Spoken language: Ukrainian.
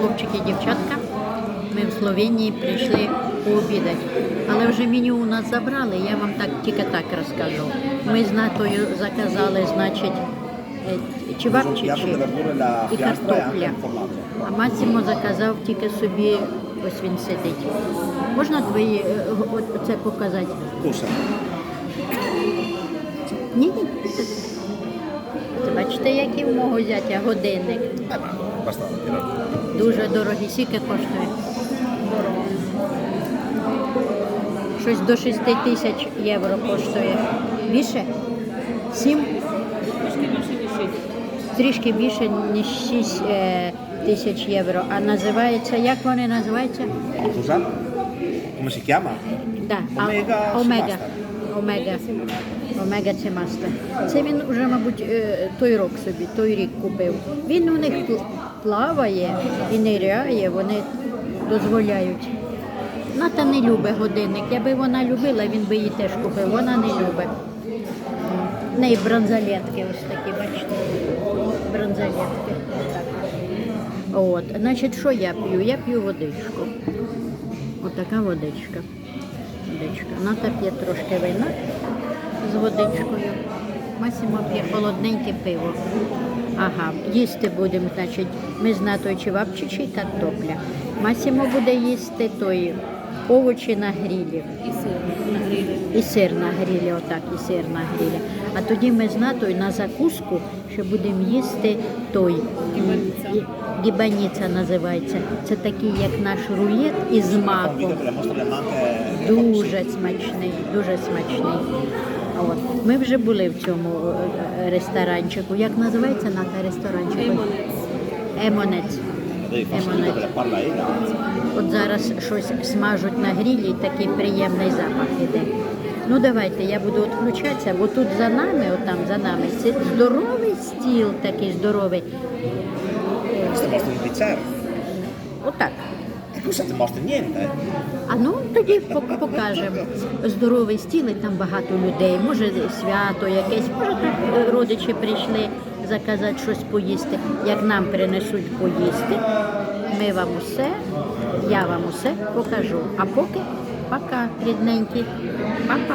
хлопчики і дівчатка. Ми в Словенії прийшли пообідати. Але вже меню у нас забрали, я вам так тільки так розкажу. Ми з Натою заказали, значить, е, la і картопля. А Масімо заказав тільки собі, ось він сидить. Можна твої е, оце показати? Ні, ні. Бачите, який в мого зятя годинник. Ma. Дуже дорогі. Скільки коштує? Щось до 6 тисяч євро коштує. Більше? Сім? Трішки більше, ніж 6 е, тисяч євро. А називається, як вони називаються? Scusa? Come si chiama? Да. Омега Омега. Омега. Омега це мастер. Це він вже, мабуть, е, той рок собі, той рік купив. Він у них плаває і ниряє, вони дозволяють. Ната не любить годинник. Якби вона любила, він би її теж купив. Вона не любить. В неї бронзалетки ось такі, бачите. Бронзалетки. От, значить, що я п'ю? Я п'ю водичку. Отака водичка. Водичка. так є трошки вина з водичкою. Масімо п'є холодненьке пиво. Ага, їсти будемо, значить, ми з Натою чевапчичі та топля. Масімо буде їсти той овочі на грілі. І сир на грилі. І сир на грілі, отак, і сир на грілі. А тоді ми з Натою на закуску ще будемо їсти той Гібаніця. гібаніця називається. Це такий, як наш рулет із маком. Дуже смачний, дуже смачний. От. Ми вже були в цьому е, ресторанчику. Як називається ната ресторанчик? Емонець. Емонець. От зараз щось смажуть на грілі такий приємний запах іде. Ну давайте, я буду відключатися, бо тут за нами, отам за нами, це здоровий стіл такий здоровий. Di. Отак. А ну тоді пок- покажемо. Здоровий стіл, і там багато людей. Може свято якесь, може тут е, родичі прийшли заказати щось поїсти. Як нам принесуть поїсти, ми вам усе, я вам усе покажу. А поки пока, рідненькі, папа.